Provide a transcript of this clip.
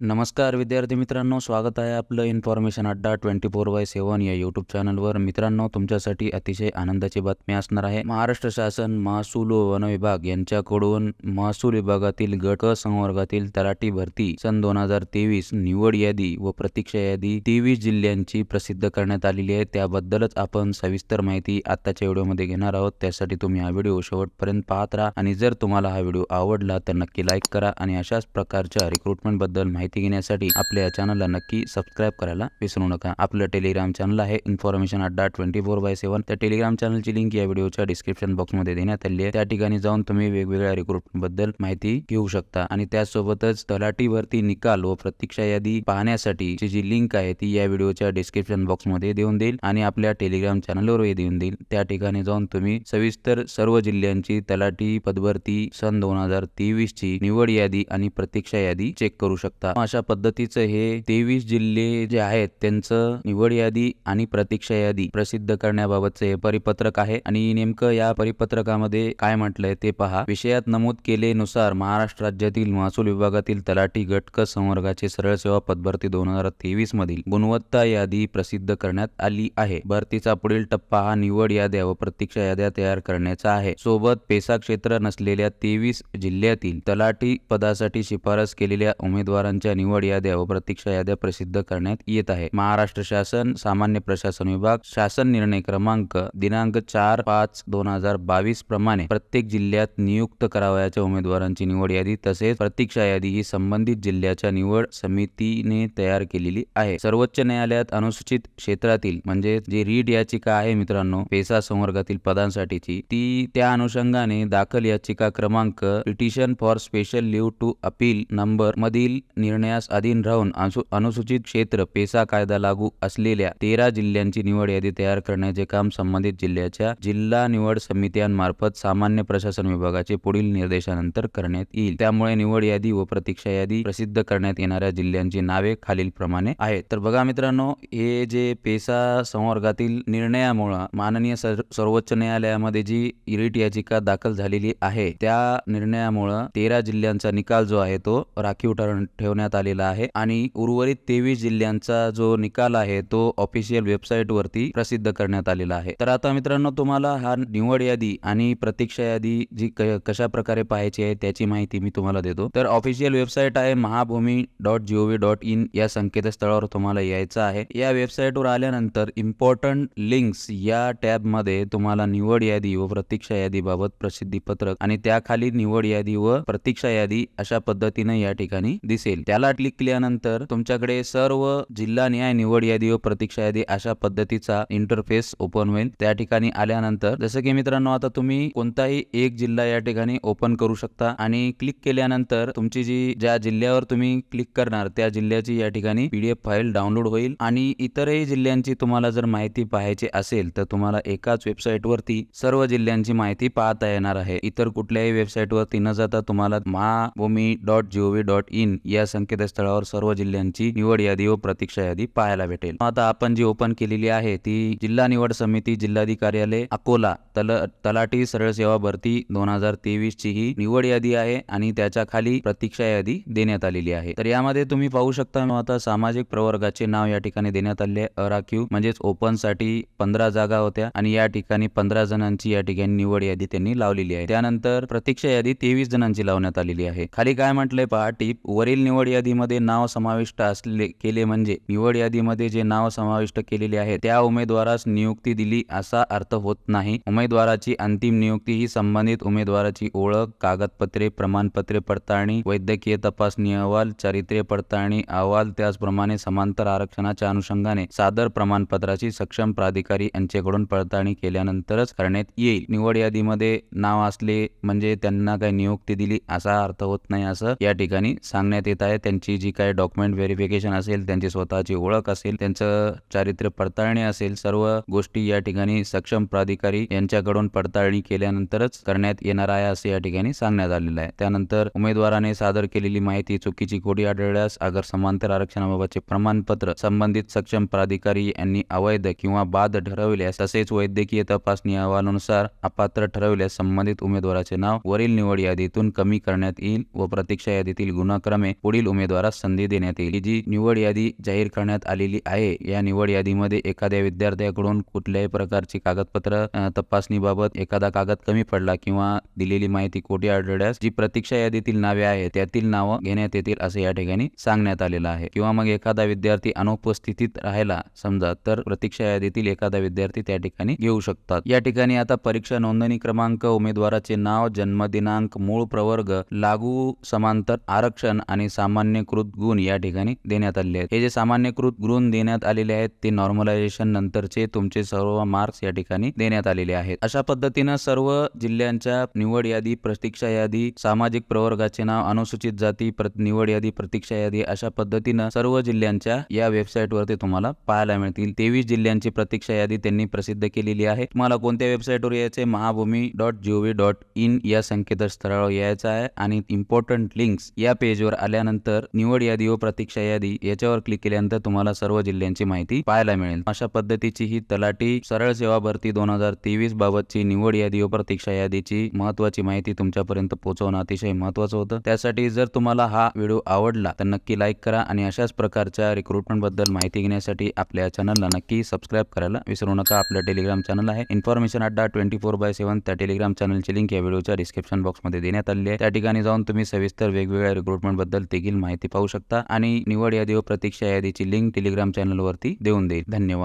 नमस्कार विद्यार्थी मित्रांनो स्वागत आहे आपलं information Adda twenty four by सेवन या यूट्यूब चॅनलवर मित्रांनो तुमच्यासाठी अतिशय आनंदाची बातमी असणार आहे. महाराष्ट्र शासन महसूल व वन विभाग यांच्याकडून महसूल विभागातील गट संवर्गातील तलाठी भरती सन दोन हजार तेवीस निवड यादी व प्रतीक्षा यादी तेवीस जिल्ह्यांची प्रसिद्ध करण्यात आलेली आहे. त्याबद्दलच आपण सविस्तर माहिती आताच्या व्हिडिओमध्ये घेणार आहोत. त्यासाठी तुम्ही हा व्हिडिओ शेवटपर्यंत पाहत राहा आणि जर तुम्हाला हा व्हिडिओ आवडला तर नक्की लाईक करा आणि अशाच प्रकारच्या रिक्रुटमेंटबद्दल माहिती माहिती घेण्यासाठी आपल्या या चॅनलला नक्की सबस्क्राईब करायला विसरू नका. आपलं टेलिग्राम चॅनल आहे information Adda twenty four by seven त्या टेलिग्राम चॅनलची लिंक या व्हिडिओच्या डिस्क्रिप्शन बॉक्समध्ये देण्यात आली आहे. त्या ठिकाणी जाऊन तुम्ही वेगवेगळ्या रिक्रुटबद्दल बद्दल माहिती घेऊ शकता. आणि त्यासोबतच तलाटीवरती निकाल व प्रतीक्षा यादी पाहण्यासाठी जी लिंक आहे ती या व्हिडिओच्या डिस्क्रिप्शन बॉक्समध्ये देऊन देईल आणि आपल्या टेलिग्राम चॅनलवरही देऊन देईल. त्या ठिकाणी जाऊन तुम्ही सविस्तर सर्व जिल्ह्यांची तलाठी पदभरती सन दोन हजार तेवीस ची निवड यादी आणि प्रतीक्षा यादी चेक करू शकता. अशा पद्धतीचं हे तेवीस जिल्हे जे आहेत त्यांचं निवड यादी आणि प्रतीक्षा यादी प्रसिद्ध करण्याबाबतचे हे परिपत्रक आहे. आणि नेमकं या परिपत्रकामध्ये काय म्हटलंय ते पहा. विषयात नमूद केलेनुसार महाराष्ट्र राज्यातील महसूल विभागातील तलाठी गटक संवर्गाचे सरळ सेवा पदभरती दोन हजार तेवीस मधील गुणवत्ता यादी प्रसिद्ध करण्यात आली आहे. भरतीचा पुढील टप्पा हा निवड याद्या व प्रतीक्षा याद्या तयार करण्याचा आहे. सोबत पेसा क्षेत्र नसलेल्या तेवीस जिल्ह्यातील तलाठी पदासाठी शिफारस केलेल्या उमेदवारांच्या निवड याद्या व प्रतीक्षा याद्या प्रसिद्ध करण्यात येत आहे. महाराष्ट्र शासन सामान्य प्रशासन विभाग शासन निर्णय क्रमांक दिनांक चार पाच दोन हजार बावीस प्रमाणे प्रत्येक जिल्ह्यात नियुक्त करावयाच्या उमेदवारांची निवड यादी तसेच प्रतीक्षा यादी ही संबंधित जिल्ह्याच्या निवड समितीने तयार केलेली आहे. सर्वोच्च न्यायालयात अनुसूचित क्षेत्रातील म्हणजे जी रीड याचिका आहे मित्रांनो पेसा संवर्गातील पदांसाठीची ती त्या अनुषंगाने दाखल याचिका क्रमांक petition for special leave to appeal number मधील निर्णयास अधीन राहून अनुसूचित क्षेत्र पेसा कायदा लागू असलेल्या तेरा जिल्ह्यांची निवड यादी तयार करण्याचे काम संबंधित जिल्ह्याच्या जिल्हा निवड समित्यांमार्फत सामान्य प्रशासन विभागाचे पुढील निर्देशानंतर करण्यात येईल. त्यामुळे निवड यादी व प्रतीक्षा यादी प्रसिद्ध करण्यात येणाऱ्या जिल्ह्यांची नावे खालील प्रमाणे आहेत. तर बघा मित्रांनो हे जे पेसा संवर्गातील निर्णयामुळं माननीय सर- सर्वोच्च न्यायालयामध्ये जी इरिट याचिका दाखल झालेली आहे त्या निर्णयामुळं तेरा जिल्ह्यांचा निकाल जो आहे तो राखीव ठेवण्यात करण्यात आलेला आहे आणि उर्वरित तेवीस जिल्ह्यांचा जो निकाल आहे तो ऑफिशियल वेबसाईट वरती प्रसिद्ध करण्यात आलेला आहे. तर आता मित्रांनो तुम्हाला हा निवड यादी आणि प्रतीक्षा यादी जी क- कशा प्रकारे पाहायची आहे त्याची माहिती मी तुम्हाला देतो. तर ऑफिशियल वेबसाईट आहे Mahabhumi dot G O V dot in या संकेतस्थळावर तुम्हाला यायचं आहे. या वेबसाईटवर आल्यानंतर इम्पॉर्टंट लिंक्स या टॅबमध्ये तुम्हाला निवड यादी व प्रतीक्षा यादी बाबत प्रसिद्धी पत्रक आणि त्याखाली निवड यादी व प्रतीक्षा यादी अशा पद्धतीने या ठिकाणी दिसेल. त्या त्याला क्लिक केल्यानंतर तुमच्याकडे सर्व जिल्हा न्याय निवड यादी व प्रतीक्षा यादी अशा पद्धतीचा इंटरफेस ओपन होईल. त्या ठिकाणी आल्यानंतर जसं की मित्रांनो आता तुम्ही कोणताही एक जिल्हा या ठिकाणी ओपन करू शकता आणि क्लिक केल्यानंतर तुमची जी ज्या जिल्ह्यावर तुम्ही क्लिक करणार त्या जिल्ह्याची या ठिकाणी पीडीएफ फाईल डाउनलोड होईल आणि इतरही जिल्ह्यांची तुम्हाला जर माहिती पाहायची असेल तर तुम्हाला एकाच वेबसाईट वरती सर्व जिल्ह्यांची माहिती पाहता येणार आहे. इतर कुठल्याही वेबसाईट वरती न जाता तुम्हाला Mahabhumi dot G O V dot in या संकेतस्थळावर सर्व जिल्ह्यांची निवड यादी व प्रतीक्षा यादी पाहायला भेटेल. आता आपण जी ओपन केलेली आहे ती जिल्हा निवड समिती जिल्हाधिकारी कार्यालय अकोला तल तलाठी सरळ सेवा भरती दोन हजार तेवीस ची ही निवड यादी आहे आणि त्याच्याखाली प्रतीक्षा यादी देण्यात आलेली आहे. तर यामध्ये तुम्ही पाहू शकता आता सामाजिक प्रवर्गाचे नाव या ठिकाणी देण्यात आले अराखीव म्हणजेच ओपनसाठी पंधरा जागा होत्या आणि या ठिकाणी पंधरा जणांची या ठिकाणी निवड यादी त्यांनी लावलेली आहे. त्यानंतर प्रतीक्षा यादी तेवीस जणांची लावण्यात आलेली आहे. खाली काय म्हटलंय पहा टीप वरील निवड यादीमध्ये नाव समाविष्ट असले केले म्हणजे निवड यादीमध्ये जे नाव समाविष्ट केलेले आहे त्या उमेदवारास नियुक्ती दिली असा अर्थ होत नाही. उमेदवाराची अंतिम नियुक्ती ही संबंधित उमेदवाराची ओळख कागदपत्रे प्रमाणपत्रे पडताळणी वैद्यकीय तपासणी अहवाल चारित्र्य पडताळणी अहवाल त्याचप्रमाणे समांतर आरक्षणाच्या अनुषंगाने सादर प्रमाणपत्राची सक्षम प्राधिकारी यांच्याकडून पडताळणी केल्यानंतरच करण्यात येईल. निवड यादीमध्ये नाव असले म्हणजे त्यांना काही नियुक्ती दिली असा अर्थ होत नाही असं या ठिकाणी सांगण्यात येत आहे. त्यांची जी काही डॉक्युमेंट व्हेरिफिकेशन असेल त्यांची स्वतःची ओळख असेल त्यांचं चारित्र्य पडताळणी असेल सर्व गोष्टी या ठिकाणी सक्षम प्राधिकारी यांच्याकडून पडताळणी केल्यानंतरच करण्यात येणार आहे असे या ठिकाणी सांगण्यात आलेलं आहे. त्यानंतर उमेदवाराने सादर केलेली माहिती चुकीची खोडी आढळल्यास अगर समांतर आरक्षणाबाबतचे प्रमाणपत्र संबंधित सक्षम प्राधिकारी यांनी अवैध किंवा बाद ठरविल्यास तसेच वैद्यकीय तपासणी अहवालानुसार अपात्र ठरविल्यास संबंधित उमेदवाराचे नाव वरील निवड यादीतून कमी करण्यात येईल व प्रतीक्षा यादीतील गुणाक्रमे पुढील पुढील उमेदवारास संधी देण्यात येईल. जी निवड यादी जाहीर करण्यात आलेली आहे या निवड यादीमध्ये एखाद्या विद्यार्थ्याकडून कुठल्याही प्रकारची कागदपत्र तपासणीबाबत एखादा कागद कमी पडला किंवा दिलेली माहिती खोटी आढळल्यास जी प्रतीक्षा यादीतील नावे आहेत त्यातील नावं घेण्यात येतील असं या ठिकाणी सांगण्यात आलेलं आहे. किंवा मग एखादा विद्यार्थी अनुपस्थितीत राहिला समजा तर प्रतीक्षा यादीतील एखादा विद्यार्थी त्या ठिकाणी घेऊ शकतात. या ठिकाणी आता परीक्षा नोंदणी क्रमांक उमेदवाराचे नाव जन्मदिनांक मूळ प्रवर्ग लागू समांतर आरक्षण आणि सामान्यकृत गुण या ठिकाणी देण्यात आलेले आहेत. हे जे सामान्यकृत गुण देण्यात आलेले आहेत ते नॉर्मलायझेशन नंतरचे तुमचे सर्व मार्क्स या ठिकाणी देण्यात आलेले आहेत. अशा पद्धतीनं सर्व जिल्ह्यांच्या निवड यादी प्रतीक्षा यादी सामाजिक प्रवर्गाचे नाव अनुसूचित जाती प्र- निवड यादी प्रतीक्षा यादी अशा पद्धतीनं सर्व जिल्ह्यांच्या या वेबसाईट वरती तुम्हाला पाहायला मिळतील. तेवीस जिल्ह्यांची प्रतीक्षा यादी त्यांनी प्रसिद्ध केलेली आहे. तुम्हाला कोणत्या वेबसाईटवर यायचे Mahabhumi dot G O V dot in या संकेतस्थळावर यायचं आहे आणि इम्पॉर्टंट लिंक्स या पेजवर आल्यानंतर निवड यादी व प्रतीक्षा यादी याच्यावर क्लिक केल्यानंतर तुम्हाला सर्व जिल्ह्यांची माहिती पाहायला मिळेल. अशा पद्धतीची ही तलाठी सरळ सेवा भरती दोन हजार तेवीस बाबतची निवड यादी व प्रतीक्षा यादीची महत्वाची माहिती तुमच्यापर्यंत पोहोचवणं अतिशय महत्वाचं होतं. त्यासाठी जर तुम्हाला हा व्हिडिओ आवडला तर नक्की लाईक करा आणि अशाच प्रकारच्या रिक्रुटमेंटबद्दल माहिती घेण्यासाठी आपल्या चॅनलला नक्की सबस्क्राईब करायला विसरू नका. आपलं टेलिग्राम चॅनल आहे. Information Adda twenty four by seven त्या टेलिग्राम चॅनलची लिंक या व्हिडिओच्या डिस्क्रिप्शन बॉक्समध्ये देण्यात आली आहे. त्या ठिकाणी जाऊन तुम्ही सविस्तर वेगवेगळ्या रिक्रुटमेंटबद्दल देखील माहिती पाहू शकता आणि निवड यादी व प्रतीक्षा यादीची लिंक टेलिग्राम चॅनलवरती देऊन देईल. धन्यवाद.